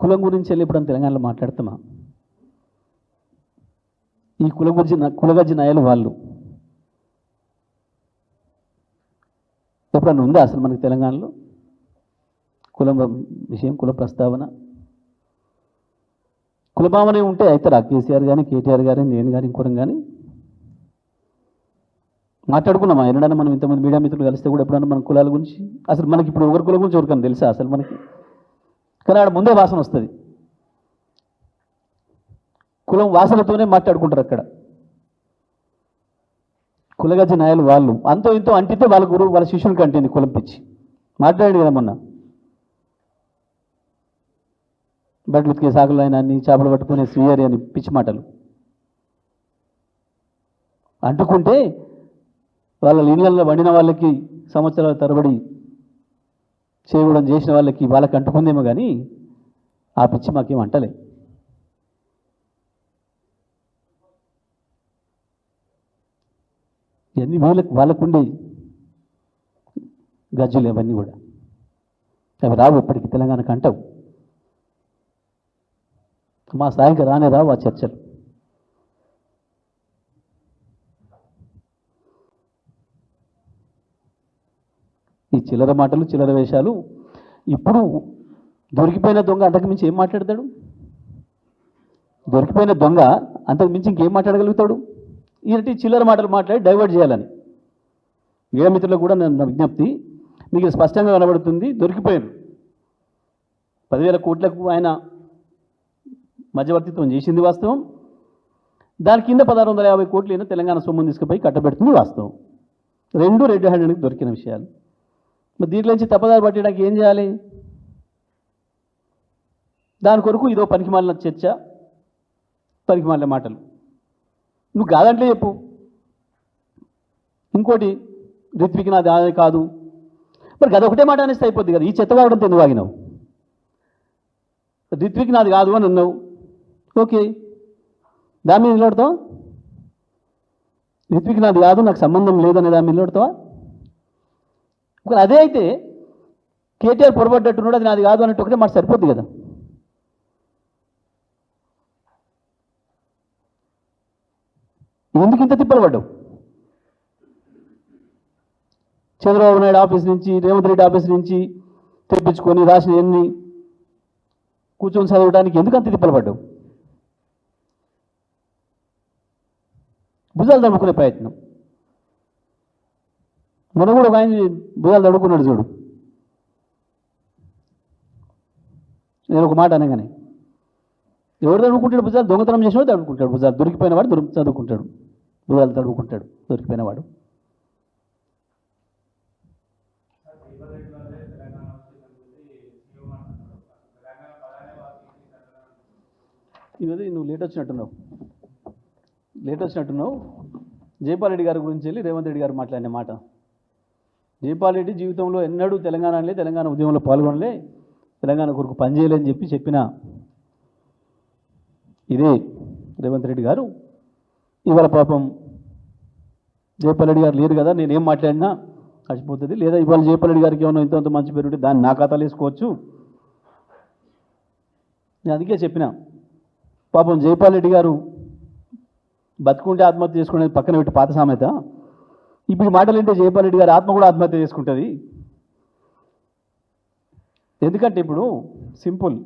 కులం గురించి వెళ్ళి ఇప్పుడు తెలంగాణలో మాట్లాడతామా? ఈ కులగుజ్జి కులగజ్జి నాయలు వాళ్ళు. ఎప్పుడన్నా ఉందా అసలు మనకి తెలంగాణలో? కులం విషయం కుల ప్రస్తావన. కులభావనే ఉంటే అవుతారా కేసీఆర్ కానీ కేటీఆర్ కానీ నేను కానీ ఇంకోరం కానీ మాట్లాడుకున్నామా? ఎన్నడన్నా మనం ఇంతమంది మీడియా మిత్రులు కలిస్తే కూడా ఎప్పుడన్నా మన కులాల గురించి? అసలు మనకి ఇప్పుడు ఒకరి కులం గురించి ఎవరికన్నా తెలుసా? అసలు మనకి కానీ ఆడ ముందే వాసన వస్తుంది. కులం వాసనతోనే మాట్లాడుకుంటారు అక్కడ. కులగజ నాయలు వాళ్ళు. అంతో ఇంతో అంటితే వాళ్ళ గురువు వాళ్ళ శిష్యునికి అంటింది కులం పిచ్చి. మాట్లాడాడు కదా మొన్న. బట్టలు ఉతికే సాకులు ఆయన అన్ని చేపలు పట్టుకునే స్వీయరి అని పిచ్చి మాటలు. అంటుకుంటే వాళ్ళ ఇళ్ళల్లో వండిన వాళ్ళకి సంవత్సరాల తరబడి చేయడం చేసిన వాళ్ళకి వాళ్ళకి అంటుకుందేమో కానీ ఆ పిచ్చి మాకేం అంటలే. ఇవన్నీ వీళ్ళకి వాళ్ళకుండే గజ్జులు ఇవన్నీ కూడా. అవి రావు ఇప్పటికి తెలంగాణకు అంటావు. మా స్థాయికి రానే రావు ఆ చర్చలు. ఈ చిల్లర మాటలు చిల్లర వేషాలు ఇప్పుడు దొరికిపోయిన దొంగ అంతకు మించి ఏం మాట్లాడతాడు? దొరికిపోయిన దొంగ అంతకు మించి ఇంకేం మాట్లాడగలుగుతాడు? ఈయనటి చిల్లర మాటలు మాట్లాడి డైవర్ట్ చేయాలని. మీడియా మిత్రులకు కూడా నా విజ్ఞప్తి మీకు స్పష్టంగా కనబడుతుంది దొరికిపోయారు పదివేల కోట్లకు ఆయన మధ్యవర్తిత్వం చేసింది వాస్తవం. దాని కింద పదహారు వందల యాభై కోట్లు అయినా తెలంగాణ సొమ్మును తీసుకుపోయి కట్టబెడుతుంది వాస్తవం. రెండు రెడ్ హ్యాండెడ్కి దొరికిన విషయాలు. మరి దీంట్లో నుంచి తప్పదారు పట్టడానికి ఏం చేయాలి? దాని కొరకు ఇదో పనికిమాలిన చర్చ పనికిమాలిన మాటలు. నువ్వు కాదంటే చెప్పు. ఇంకోటి రిత్విక్ నాది అదే కాదు. మరి అదొకటే మాట అనేస్తే అయిపోద్ది కదా. ఈ చెత్త వాడడం ఎందుకు వాగినావు రిత్విక్ నాది కాదు అని అన్నావు. ఓకే. దాని మీద నిలబడతావా? రిత్విక్ నాది కాదు నాకు సంబంధం లేదనే దాని మీద నిలబడతావా? ఒకవేళ అదే అయితే కేటీఆర్ పొరపడ్డట్టున్నాడు అది నాది కాదు అన్నట్టు ఒకటే మాట సరిపోద్ది కదా. ఎందుకు ఇంత తిప్పలు పడ్డావు? చంద్రబాబు నాయుడు ఆఫీస్ నుంచి రేవంత్ రెడ్డి ఆఫీస్ నుంచి తెప్పించుకొని రాసిన ఎన్ని కూర్చొని చదవడానికి ఎందుకు అంత తిప్పలు పడ్డావు? భుజాలు తమ్ముకునే ప్రయత్నం. మొన్న కూడా ఒక ఆయన భుజాలు తడుకున్నాడు చూడు. నేను ఒక మాట అనగానే ఎవరు తడుకుంటాడు భుజాలు? దొంగతనం చేసినవాడు తడుకుంటాడు భుజాలు. దొరికిపోయిన వాడు దొరికి చదువుకుంటాడు. భుజాలు తడుకుంటాడు దొరికిపోయిన వాడు. ఈరోజు నువ్వు లేట్ వచ్చినట్టున్నావు. లేట్ వచ్చినట్టున్నావు. జైపాల్ రెడ్డి గారి గురించి వెళ్ళి రేవంత్ రెడ్డి గారు మాట్లాడిన మాట. జైపాల్ రెడ్డి జీవితంలో ఎన్నడూ తెలంగాణలే తెలంగాణ ఉద్యమంలో పాల్గొనలే తెలంగాణ కొరకు పనిచేయలేని చెప్పి చెప్పిన ఇదే రేవంత్ రెడ్డి గారు. ఇవాళ పాపం జైపాల్ రెడ్డి గారు లేరు కదా నేనేం మాట్లాడినా చచ్చిపోతుంది లేదా ఇవాళ జైపాల్ రెడ్డి గారికి ఏమైనా ఇంత మంచి పేరు ఉంటే దాన్ని నా ఖాతాలు వేసుకోవచ్చు. నేను అందుకే చెప్పిన పాపం జైపాల్ రెడ్డి గారు బతుకుంటే ఆత్మహత్య చేసుకునేది పక్కన పెట్టి పాత సామెత. ఇప్పుడు మాటలంటే మాటలు రెడ్డి గారు ఆత్మ కూడా ఆత్మహత్య చేసుకుంటుంది. ఎందుకంటే ఇప్పుడు సింపుల్.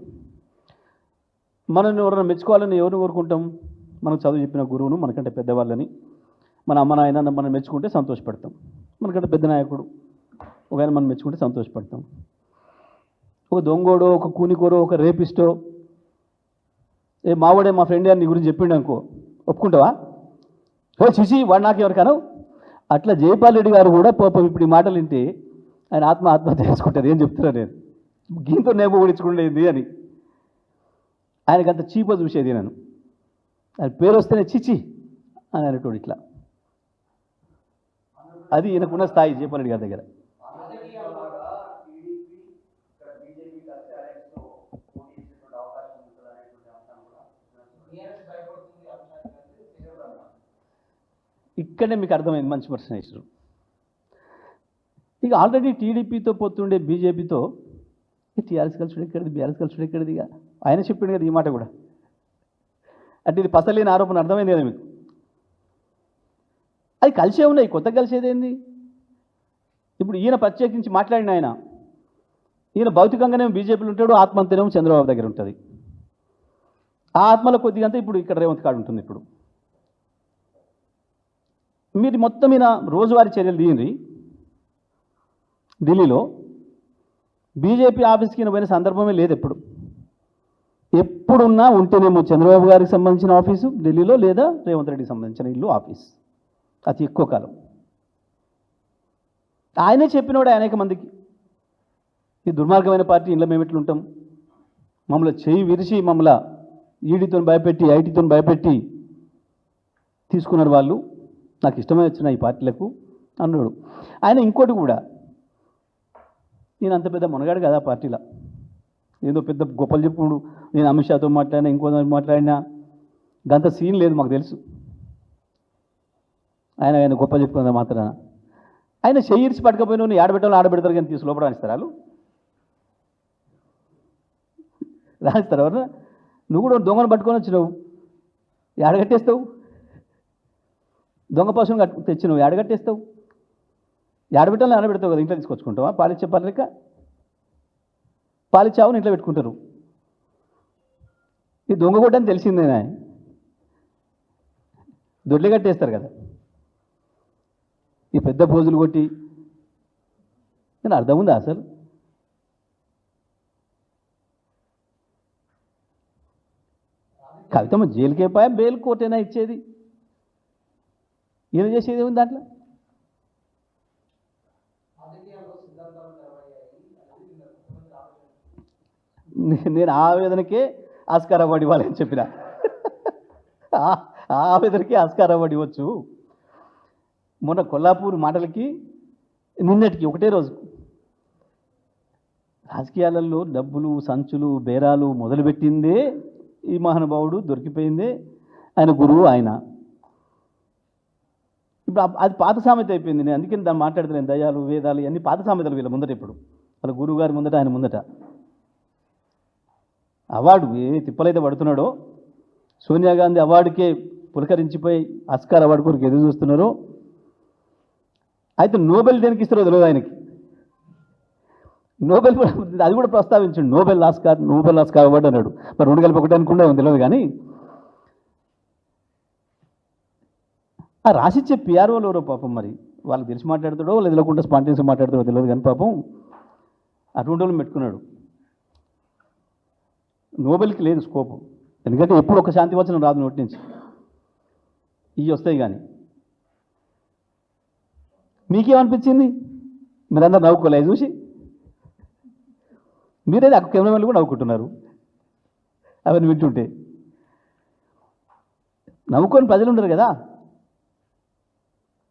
మనల్ని ఎవరైనా మెచ్చుకోవాలని ఎవరిని కోరుకుంటాం? మనం చదువు చెప్పిన గురువును మనకంటే పెద్దవాళ్ళని. మన అమ్మ నాయన మనం మెచ్చుకుంటే సంతోషపడతాం. మనకంటే పెద్ద నాయకుడు. ఒక ఆయన మనం మెచ్చుకుంటే సంతోషపడతాం. ఒక దొంగోడో ఒక కూనికోడో ఒక రేపిస్టో. ఏ మావాడే మా ఫ్రెండ్ అని నీ గురించి చెప్పిండు అనుకో ఒప్పుకుంటావా? ఓ చిచి వాడు నాకు ఎవరికనో అట్లా జయపాల్ రెడ్డి గారు కూడా పాపం ఇప్పుడు ఈ మాటలు వింటే ఆయన ఆత్మ ఆత్మహత్య చేసుకుంటుంది ఏం చెప్తున్నా నేను? గీంతో నేపు ఊడించుకునేది అని. ఆయనకి అంత చీపో చూసేది నేను. ఆయన పేరు వస్తేనే చిచి అని అనేటోడు ఇట్లా. అది ఈయనకున్న స్థాయి జయపాల్ రెడ్డి గారి దగ్గర. ఇక్కడే మీకు అర్థమైంది మంచి పర్సన్ ఇస్తారు ఇక ఆల్రెడీ టీడీపీతో పోతుండే బీజేపీతో టీఆర్ఎస్ కలిసి ఎక్కడిది బీఆర్ఎస్ కలిసి ఎక్కడిది ఇక ఆయన చెప్పిండు కదా ఈ మాట కూడా. అంటే ఇది పసలేని ఆరోపణ అర్థమైంది కదా మీకు. అది కలిసే ఉన్నాయి కొత్త కలిసేది ఏంది? ఇప్పుడు ఈయన ప్రత్యేకించి మాట్లాడిన ఆయన ఈయన భౌతికంగానేమో బీజేపీలో ఉంటాడు ఆత్మంతేనేమో చంద్రబాబు దగ్గర ఉంటుంది. ఆ ఆత్మలో కొద్దిగా అంతా ఇప్పుడు ఇక్కడ రేవంత్ కాడు ఉంటుంది ఇప్పుడు. మీరు మొత్తం మీద రోజువారీ చర్యలు తీయండి. ఢిల్లీలో బీజేపీ ఆఫీస్కి పోయిన సందర్భమే లేదు ఎప్పుడు. ఎప్పుడున్నా ఉంటేనేమో చంద్రబాబు గారికి సంబంధించిన ఆఫీసు ఢిల్లీలో లేదా రేవంత్ రెడ్డికి సంబంధించిన ఇల్లు ఆఫీస్. అతి ఎక్కువ కాలం. ఆయనే చెప్పినవాడు అనేక మందికి. ఈ దుర్మార్గమైన పార్టీ ఇంట్లో మేము ఎట్లా ఉంటాం మమ్మల్ని చేయి విరిచి మమ్మల్ని ఈడీతో భయపెట్టి ఐటీతో భయపెట్టి తీసుకున్నారు వాళ్ళు. నాకు ఇష్టమై వచ్చిన ఈ పార్టీలకు అన్నాడు. ఆయన ఇంకోటి కూడా నేను అంత పెద్ద మునగాడు కదా ఆ పార్టీలో. ఏదో పెద్ద గొప్పలు చెప్పుడు నేను అమిత్ షాతో మాట్లాడినా ఇంకో మాట్లాడినా గంత సీన్ లేదు మాకు తెలుసు. ఆయన ఆయన గొప్ప చెప్పుకున్నది మాత్రాన. ఆయన చెయ్యిరిచి పట్టుకపోయిన నువ్వు ఆడబెట్టాలి ఆడబెడతారు కానీ తీసి లోపల రాణిస్తారు వాళ్ళు? ఎవరు నువ్వు కూడా దొంగను పట్టుకొని వచ్చినావు. ఆడగట్టేస్తావు దొంగ పశువుని కట్టు తెచ్చి నువ్వు ఎడగట్టేస్తావు ఎడబెట్టాలని ఆడబెడతావు కదా ఇంట్లో తీసుకొచ్చుకుంటావా? పాలిచ్చే పర్లేక పాలిచ్చావుని ఇంట్లో పెట్టుకుంటారు. ఈ దొంగ కొట్టని తెలిసిందేనా దొడ్లు కట్టేస్తారు కదా. ఈ పెద్ద పోజులు కొట్టి నేను అర్థం ఉందా అసలు? కవితమ్మ జైలుకే పోయా బెయిల్ కోర్టేనా ఇచ్చేది? ఏం చేసేది ఉంది దాంట్లో? నేను ఆవేదనకే ఆస్కారం అవార్డు ఇవ్వాలని చెప్పిన. ఆ- ఆవేదనకే ఆస్కారం అవార్డు ఇవ్వచ్చు మొన్న కొల్లాపూర్ మాటలకి నిన్నటికి ఒకటే రోజు. రాజకీయాలలో డబ్బులు సంచులు బేరాలు మొదలుపెట్టిందే ఈ మహానుభావుడు దొరికిపోయిందే ఆయన గురువు ఆయన. ఇప్పుడు అది పాత సామెత అయిపోయింది. నేను అందుకని దాన్ని మాట్లాడుతున్నాను దయాలు వేదాలు ఇవన్నీ పాత సామెతలు వీళ్ళ ముందట ఇప్పుడు. వాళ్ళ గురువు గారి ముందట ఆయన ముందట. అవార్డు ఏ తిప్పలైతే పడుతున్నాడో సోనియా గాంధీ అవార్డుకే పులకరించిపోయి ఆస్కార్ అవార్డు కొరకు ఎదురు చూస్తున్నారో. అయితే నోబెల్ దేనికి ఇస్తారో తెలియదు ఆయనకి. నోబెల్ కూడా- అది కూడా ప్రస్తావించండి. Nobel Oscar Nobel Oscar award అన్నాడు. మరి రెండు కలిపి ఒకటి అనుకుంటే తెలియదు కానీ ఆ రాసిచ్చే పిఆర్ఓలు ఎవరో పాపం మరి? వాళ్ళకి తెలిసి మాట్లాడతాడో లేదా తెలియకుండా స్పాంటేనియస్ మాట్లాడతాడో తెలియదు కానీ పాపం అటువంటి వాళ్ళు పెట్టుకున్నాడు నోబెల్కి లేదు స్కోపు ఎందుకంటే ఎప్పుడు ఒక శాంతి వచనం రాదు నోటి నుంచి. ఇవి వస్తాయి కానీ. మీకేమనిపించింది? మీరందరూ నవ్వుకోలే చూసి. మీరేది అక్కడ కెమెరామెన్లు కూడా నవ్వుకుంటున్నారు. అవన్నీ వింటుంటే. నవ్వుకొని ప్రజలు ఉండరు కదా?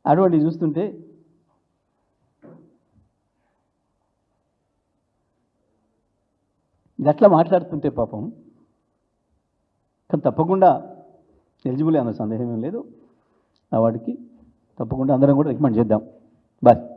అటువంటి చూస్తుంటే గట్లా మాట్లాడుతుంటే పాపం కానీ తప్పకుండా ఎలిజిబుల్ అన్న సందేహం ఏం లేదు. ఆ వాడికి తప్పకుండా అందరం కూడా రికమెండ్ చేద్దాం. బాయ్.